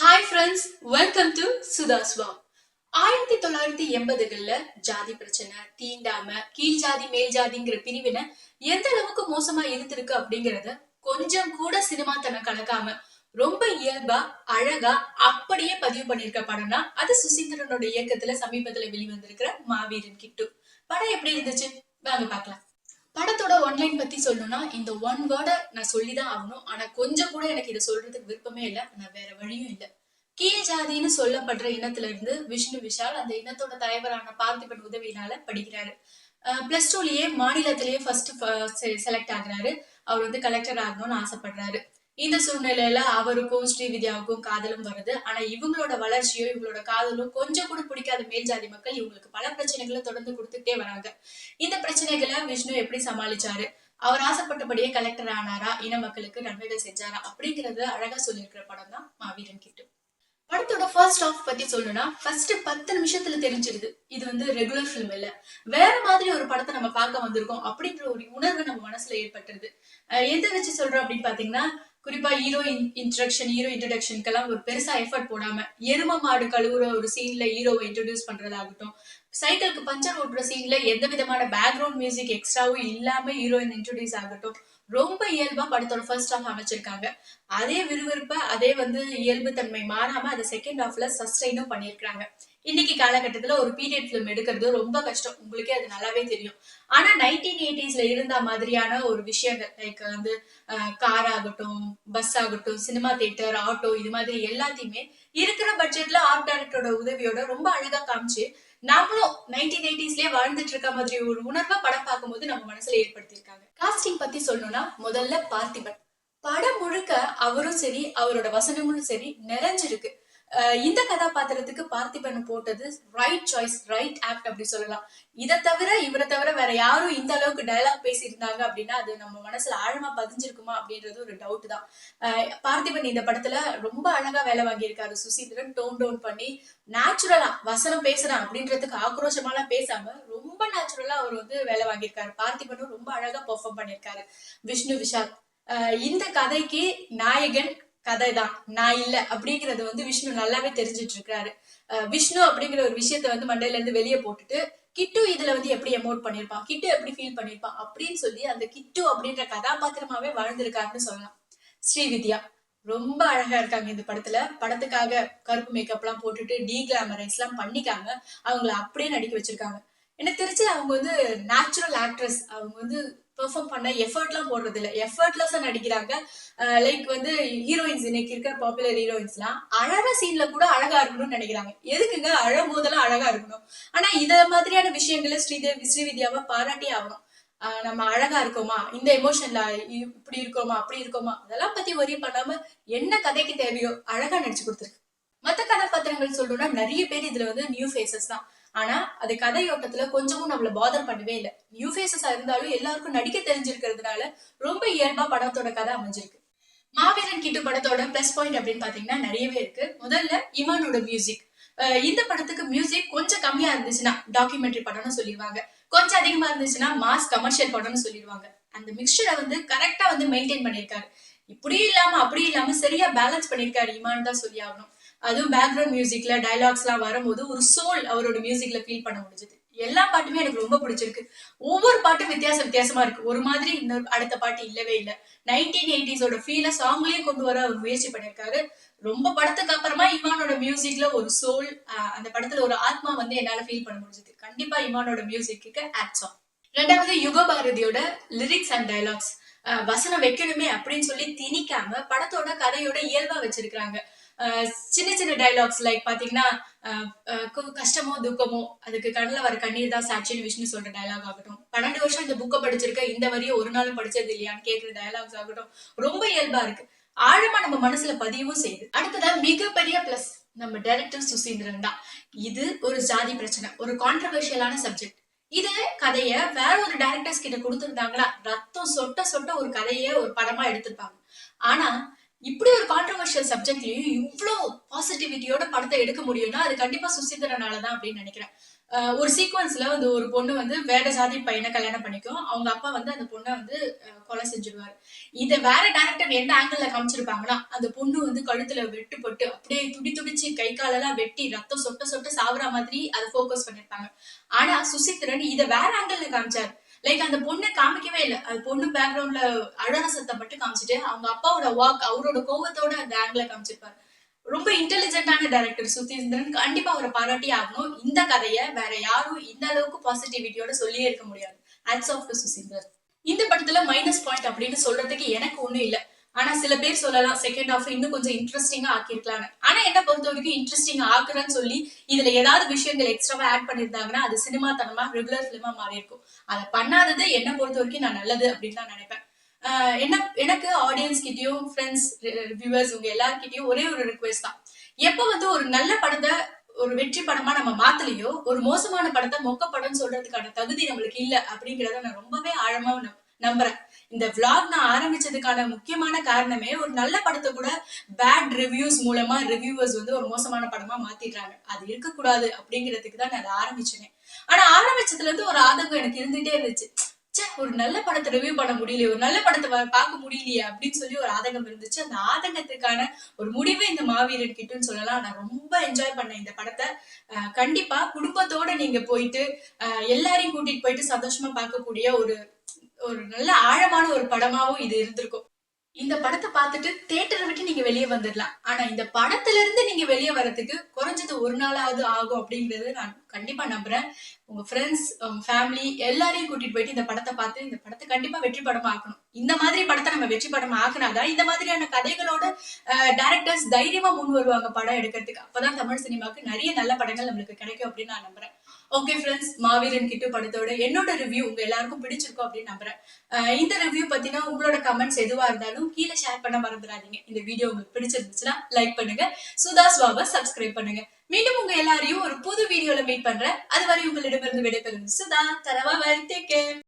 Hi friends welcome to சுதாஸ்வா ஆயிரத்தி தொள்ளாயிரத்தி எண்பதுகள்ல ஜாதி பிரச்சனை தீண்டாம கீழ் ஜாதி மேல் ஜாதிங்கிற பிரிவினை எந்த அளவுக்கு மோசமா இருந்திருக்கு அப்படிங்கறத கொஞ்சம் கூட சினிமா தன்னை கலக்காம ரொம்ப இயல்பா அழகா அப்படியே பதிவு பண்ணிருக்க படம்னா அது சுசீந்திரனோட இயக்கத்துல சமீபத்துல வெளிவந்திருக்கிற மாவீரன் கிட்டு. படம் எப்படி இருந்துச்சு? வாங்க பாக்கலாம் படத்தோட ஒன்லைன் பத்தி சொல்லணும்னா இந்த ஒன் வேர்டை நான் சொல்லிதான் ஆகணும். ஆனா கொஞ்சம் கூட எனக்கு இதை சொல்றதுக்கு விருப்பமே இல்லை. நான் வேற வழியும் இல்லை. கீழ் ஜாதின்னு சொல்லப்படுற இனத்துல இருந்து விஷ்ணு விஷால் அந்த இனத்தோட தலைவரான பார்த்திபன் உதவியினால படிக்கிறாரு. பிளஸ் டூலயே மாநிலத்திலேயே ஃபர்ஸ்ட் செலக்ட் ஆகுறாரு. அவர் வந்து கலெக்டர் ஆகணும்னு ஆசைப்படுறாரு. இந்த சூழ்நிலையில அவருக்கும் ஸ்ரீவித்யாவுக்கும் காதலும் வருது. ஆனா இவங்களோட வளர்ச்சியோ இவங்களோட காதலும் கொஞ்சம் கூட பிடிக்காத மேல்ஜாதி மக்கள் இவங்களுக்கு பல பிரச்சனைகளை தொடர்ந்து கொடுத்துட்டே வராங்க. இந்த பிரச்சனைகளை விஷ்ணு எப்படி சமாளிச்சாரு? அவர் ஆசைப்பட்டபடியே கலெக்டர் ஆனாரா? இன மக்களுக்கு நன்மைகள் செஞ்சாரா? அப்படிங்கறது அழகா சொல்லியிருக்கிற படம் தான் மாவீரன் கிட்டு. படத்தோட ஃபர்ஸ்ட் ஆஃப் பத்தி சொல்லணும்னா ஃபர்ஸ்ட் பத்து நிமிஷத்துல தெரிஞ்சிருது. இது வந்து ரெகுலர் ஃபிலிம் இல்ல. வேற மாதிரி ஒரு படத்தை நம்ம பார்க்க வந்திருக்கோம் அப்படின்ற ஒரு உணர்வு நம்ம மனசுல ஏற்பட்டுருது. அஹ் எதை வச்சு சொல்றோம் அப்படின்னு பாத்தீங்கன்னா குறிப்பா ஹீரோ இன்ட்ரக்ஷன் ஹீரோ இன்ட்ரடக்ஷனுக்கெல்லாம் ஒரு பெருசா எஃபர்ட் போடாம எரும மாடு கழுவுற ஒரு சீன்ல ஹீரோவை இன்ட்ரடியூஸ் பண்றதாகட்டும் சைக்கிளுக்கு பஞ்சர் ஓட்டுற சீன்ல எந்த விதமான பேக்ரவுண்ட் மியூசிக் எக்ஸ்ட்ராவும் இல்லாம ஹீரோயின் இன்ட்ரடியூஸ் ஆகட்டும். ரொம்ப இயல்பா படத்தோட ஃபர்ஸ்ட் ஹாஃப் அமைச்சிருக்காங்க. அதே விறுவிறுப்பா அதே வந்து இயல்பு தன்மை மாறாம அதை செகண்ட் ஹாஃப்ல சஸ்டைனும் பண்ணியிருக்காங்க இன்னைக்கு காலகட்டத்துல ஒரு பீரியட் ஃபிலிம் எடுக்கிறது ரொம்ப கஷ்டம். உங்களுக்கே அது நல்லாவே தெரியும். ஆனா நைன்டீன் எயிட்டிஸ்ல இருந்த மாதிரியான ஒரு விஷயங்கள் லைக் வந்து கார் ஆகட்டும் பஸ் ஆகட்டும் சினிமா தியேட்டர் ஆட்டோ இது மாதிரி எல்லாத்தையுமே இருக்கிற பட்ஜெட்ல ஆர்ட் டைரக்டரோட உதவியோட ரொம்ப அழகா காமிச்சு நாமளும் நைன்டீன் எயிட்டிஸ்லயே வாழ்ந்துட்டு இருக்க மாதிரி ஒரு உணர்வை படம் பார்க்கும்போது நம்ம மனசுல ஏற்படுத்தியிருக்காங்க. காஸ்டிங் பத்தி சொல்லணும்னா முதல்ல பார்த்திபன். படம் முழுக்க அவரும் சரி அவரோட வசனங்களும் சரி நிறைஞ்சிருக்கு. இந்த கதாபாத்திரத்துக்கு பார்த்திபன் போட்டது ரைட் சாய்ஸ் ரைட் ஆக்ட் அப்படி சொல்லலாம். இதை தவிர இவரை தவிர வேற யாரும் இந்த அளவுக்கு டயலாக் பேசியிருந்தாங்க அப்படின்னா அது நம்ம மனசுல ஆழமா பதிஞ்சிருக்குமா அப்படின்றது ஒரு டவுட் தான். பார்த்திபன் இந்த படத்துல ரொம்ப அழகா வேலை வாங்கியிருக்காரு. சுசீந்திரன் டோன் டவுன் பண்ணி நேச்சுரலா வசனம் பேசுறான் அப்படின்றதுக்கு ஆக்ரோஷமாலாம் பேசாம ரொம்ப நேச்சுரலா அவர் வந்து வேலை வாங்கியிருக்காரு. பார்த்திபனும் ரொம்ப அழகா பெர்ஃபார்ம் பண்ணியிருக்காரு. விஷ்ணு விஷால். இந்த கதைக்கு நாயகன் கதை தான் நான் இல்ல அப்படிங்கறது வந்து விஷ்ணு நல்லாவே தெரிஞ்சிட்டு இருக்காரு அஹ் விஷ்ணு அப்படிங்கிற ஒரு விஷயத்த வந்து மண்டையில இருந்து வெளியே போட்டுட்டு கிட்டு இதுல வந்து எப்படி எமோட் பண்ணிருப்பான்? கிட்டு எப்படி ஃபீல் பண்ணிருப்பான்? அப்படின்னு சொல்லி அந்த கிட்டு அப்படின்ற கதாபாத்திரமாவே வாழ்ந்திருக்காருன்னு சொல்லலாம். ஸ்ரீவித்யா. ரொம்ப அழகா இருக்காங்க இந்த படத்துல. படத்துக்காக கருப்பு மேக்கப் எல்லாம் போட்டுட்டு டீ கிளாமரைஸ் எல்லாம் பண்ணிக்காங்க அவங்கள அப்படியே நடிக்க வச்சிருக்காங்க. எனக்கு தெரிஞ்சு அவங்க வந்து நேச்சுரல் ஆக்ட்ரஸ் அவங்க வந்து பெர்ஃபார்ம் பண்ண எஃபர்ட்லாம் போடுறது இல்லை எஃபர்ட்லெஸ்ஸாக நடிக்கிறாங்க. லைக் வந்து ஹீரோயின்ஸ் இன்னைக்கு இருக்கிற பாப்புலர் ஹீரோயின்ஸ்லாம் அழற சீன்ல கூட அழகா இருக்கணும்னு நினைக்கிறாங்க. எதுக்குங்க? அழும் போதெல்லாம் அழகா இருக்கணும். ஆனா இத மாதிரியான விஷயங்களை ஸ்ரீதேவி ஸ்ரீவித்யாவை பாராட்டி ஆகணும். ஆஹ் நம்ம அழகா இருக்கோமா? இந்த எமோஷன்ல இப்படி இருக்கோமா? அப்படி இருக்கோமா? அதெல்லாம் பத்தி ஒரே பண்ணாம என்ன கதைக்கு தேவையோ அழகா நடிச்சு கொடுத்துருக்கு. மத்த கதாபாத்திரங்கள் சொல்லணும்னா நிறைய பேர் இதுல வந்து நியூ ஃபேஸஸ் தான். ஆனா அது கதையோட்டத்துல கொஞ்சமும் நம்மள பாதர் பண்ணவே இல்லை. நியூ ஃபேஸஸா இருந்தாலும் எல்லாருக்கும் நடிக்க தெரிஞ்சிருக்கிறதுனால ரொம்ப இயல்பா படத்தோட கதை அமைஞ்சிருக்கு. மாவீரன் கிட்டு படத்தோட பிளஸ் பாயிண்ட் அப்படின்னு பாத்தீங்கன்னா நிறையவே இருக்கு. முதல்ல இமானோட மியூசிக் இந்த படத்துக்கு மியூசிக் கொஞ்சம் கம்மியா இருந்துச்சுன்னா டாக்குமெண்ட்ரி படம்னு சொல்லிடுவாங்க. கொஞ்சம் அதிகமா இருந்துச்சுன்னா மாஸ் கமர்ஷியல் படம்னு சொல்லிடுவாங்க. அந்த மிக்சரை வந்து கரெக்டா வந்து மெயின்டைன் பண்ணியிருக்காரு. இப்படியும் இல்லாம அப்படி இல்லாம சரியா பேலன்ஸ் பண்ணிருக்காரு இமான் தான் சொல்லி ஆகணும். அதுவும் பேக்ரவுண்ட் மியூசிக்ல டைலாக்ஸ்லாம் வரும்போது ஒரு சோல் அவரோட மியூசிக்ல ஃபீல் பண்ண முடிஞ்சது. எல்லா பாட்டுமே எனக்கு ரொம்ப பிடிச்சிருக்கு. ஒவ்வொரு பாட்டும் வித்தியாசம் வித்தியாசமா இருக்கு. ஒரு மாதிரி இன்னொரு அடுத்த பாட்டு இல்லவே இல்லை. நைன்டீன் எயிட்டிஸோட ஃபீல சாங்லயே கொண்டு வர அவர் முயற்சி பண்ணிருக்காரு ரொம்ப படத்துக்கு அப்புறமா இமானோட மியூசிக்ல ஒரு சோல் அந்த படத்துல ஒரு ஆத்மா வந்து என்னால ஃபீல் பண்ண முடிஞ்சது. கண்டிப்பா இமானோட மியூசிக்கு ஆட் சாங் ரெண்டாவது யுக பாரதியோட லிரிக்ஸ் அண்ட் டைலாக்ஸ் வசனம் வைக்கணுமே அப்படின்னு சொல்லி திணிக்காம படத்தோட கதையோட இயல்பா வச்சிருக்காங்க சின்ன சின்ன டைலாக்ஸ் லைக் பாத்தீங்கன்னா கஷ்டமோ துக்கமோ அதுக்கு கடல வர கண்ணீர் தான் சாட்சின்னு விஷ்ணு சொல்ற டைலாக் ஆகட்டும். பன்னெண்டு வருஷம் இந்த புக்கை படிச்சிருக்க இந்த வரையும் ஒரு நாளும் படிச்சது இல்லையான்னு கேட்கிற டைலாக்ஸ் ஆகட்டும். ரொம்ப இயல்பா இருக்கு. ஆழமா நம்ம மனசுல பதியவும் செய்யுது. அடுத்ததா மிகப்பெரிய பிளஸ் நம்ம டைரக்டர் சுசீந்திரன் தான். இது ஒரு ஜாதி பிரச்சனை ஒரு கான்ட்ரவர்ஷியலான சப்ஜெக்ட் இதே கதைய வேற ஒரு டைரக்டர்ஸ் கிட்ட கொடுத்துருந்தாங்களா? ரத்தம் சொட்ட சொட்ட ஒரு கதைய ஒரு படமா எடுத்திருப்பாங்க. ஆனா இப்படி ஒரு கான்ட்ரவர்ஷியல் சப்ஜெக்ட்லயும் இவ்ளோ பாசிட்டிவிட்டியோட படத்தை எடுக்க முடியும்னா அது கண்டிப்பா சுசீந்திரனாலதான் அப்படின்னு நினைக்கிறேன். ஒரு சீக்வன்ஸ்ல வந்து ஒரு பொண்ணு வந்து வேற ஜாதி பையனை கல்யாணம் பண்ணிக்கும். அவங்க அப்பா வந்து அந்த பொண்ணை வந்து கொலை செஞ்சிருவாரு. இத வேற டேரக்டர் எந்த ஆங்கிள் காமிச்சிருப்பாங்கன்னா அந்த பொண்ணு வந்து கழுத்துல வெட்டுப்பட்டு அப்படியே துடி துடிச்சு கை காலெல்லாம் வெட்டி ரத்தம் சொட்ட சொட்ட சாவுற மாதிரி அதை ஃபோக்கஸ் பண்ணிருப்பாங்க. ஆனா சுசித்திரன் இதை வேற ஆங்கிள் காமிச்சாரு. லைக் அந்த பொண்ணு காமிக்கவே இல்லை. அது பொண்ணு பேக்ரவுண்ட்ல அழற சத்தம் மட்டும் காமிச்சிட்டு அவங்க அப்பாவோட வாக் அவரோட கோவத்தோட அந்த ஆங்கில காமிச்சிருப்பாரு. ரொம்ப இன்டெலிஜென்ட்டான டைரக்டர் சுதீந்திரன். கண்டிப்பா அவரை பாராட்டி ஆகணும். இந்த கதையை வேற யாரும் இந்த அளவுக்கு பாசிட்டிவிட்டியோட சொல்லியே இருக்க முடியாது. ஹேட்ஸ் ஆஃப் டு சுசீந்திரன் இந்த படத்துல மைனஸ் பாயிண்ட் அப்படின்னு சொல்றதுக்கு எனக்கு ஒண்ணும் இல்ல. ஆனா சில பேர் சொல்லலாம் செகண்ட் ஹாஃப் இன்னும் கொஞ்சம் இன்ட்ரெஸ்டிங்கா ஆக்கியிருக்கலாம்னு. ஆனா என்ன பொறுத்த வரைக்கும் இன்ட்ரெஸ்டிங் ஆக்குறேன்னு சொல்லி இதுல ஏதாவது விஷயங்கள் எக்ஸ்ட்ராவா ஆட் பண்ணிருந்தாங்கன்னா அது சினிமா தனமா ரெகுலர் பிலிமா மாறி இருக்கும் அதை பண்ணாதது என்ன பொறுத்த வரைக்கும் நான் நல்லது அப்படின்னு தான் நினைப்பேன். ஆஹ் என்ன எனக்கு ஆடியன்ஸ் கிட்டயும் ஃப்ரெண்ட்ஸ் வியூவர்ஸ் உங்க எல்லார்கிட்டயும் ஒரே ஒரு ரிக்வெஸ்ட் தான். எப்ப வந்து ஒரு நல்ல படத்தை ஒரு வெற்றி படமா நம்ம மாத்தலையோ ஒரு மோசமான படத்தை மொக்க படம்னு சொல்றதுக்கான தகுதி நம்மளுக்கு இல்ல அப்படிங்கறத நான் ரொம்பவே ஆழமா நம்புறேன். இந்த விளாக் நான் ஆரம்பிச்சதுக்கான முக்கியமான காரணமே ஒரு நல்ல படத்தை கூட பேட் ரிவ்யூஸ் மூலமா ரிவ்யூவர்ஸ் வந்து ஒரு மோசமான படமா மாத்திடுறாங்க. அது இருக்கக்கூடாது அப்படிங்கிறதுக்கு தான் நான் அதை ஆரம்பிச்சேனே. ஆனா ஆரம்பிச்சதுல இருந்து ஒரு ஆதங்கம் எனக்கு இருந்துட்டே இருந்துச்சு. ஒரு நல்ல படத்தை ரிவ்யூ பண்ண முடியலையே ஒரு நல்ல படத்தை பார்க்க முடியலையே அப்படின்னு சொல்லி ஒரு ஆதங்கம் இருந்துச்சு. அந்த ஆதங்கத்துக்கான ஒரு முடிவு இந்த மாவீரன் கிட்டுன்னு சொல்லலாம். நான் ரொம்ப என்ஜாய் பண்ணேன் இந்த படத்தை. கண்டிப்பா குடும்பத்தோட நீங்க போயிட்டு அஹ் எல்லாரையும் கூட்டிட்டு போயிட்டு சந்தோஷமா பார்க்கக்கூடிய ஒரு ஒரு நல்ல ஆழமான ஒரு படமாவும் இது இருந்திருக்கும். இந்த படத்தை பார்த்துட்டு தேட்டர் வெளியே வந்துடலாம். ஆனா இந்த படத்துல இருந்து நீங்க வெளியே வர்றதுக்கு குறைஞ்சது ஒரு நாளாவது ஆகும் அப்படிங்கறது நான் கண்டிப்பா நம்புறேன். உங்க ஃப்ரெண்ட்ஸ் உங்க ஃபேமிலி எல்லாரையும் கூட்டிட்டு போயிட்டு இந்த படத்தை பார்த்து இந்த படத்தை கண்டிப்பா வெற்றி படம் ஆக்கணும். இந்த மாதிரி படத்தை நம்ம வெற்றி படம் ஆக்குனாதான் இந்த மாதிரியான கதைகளோட டேரக்டர்ஸ் தைரியமா முன் வருவாங்க படம் எடுக்கிறதுக்கு. அப்பதான் தமிழ் சினிமாவுக்கு நிறைய நல்ல படங்கள் நம்மளுக்கு கிடைக்கும் அப்படின்னு நான் நம்புறேன். ஓகே ஃப்ரெண்ட்ஸ் மாவீரன் கிட்ட படத்தோட என்னோட ரிவ்யூ உங்க எல்லாருக்கும் பிடிச்சிருக்கும் அப்படின்னு நம்புறேன். இந்த ரிவ்யூ பத்தினா உங்களோட கமெண்ட்ஸ் எதுவா இருந்தாலும் கீழே ஷேர் பண்ண மறந்துடாதீங்க. இந்த வீடியோ உங்களுக்கு பிடிச்சிருந்துச்சுன்னா லைக் பண்ணுங்க. சுதாஸ் வாபா சப்ஸ்கிரைப் பண்ணுங்க. மீண்டும் உங்க எல்லாரையும் ஒரு புது வீடியோல மீட் பண்றேன். அதுவரை உங்களிடமிருந்து விடைபெறும் சுதா. தரவா டேக் கேர்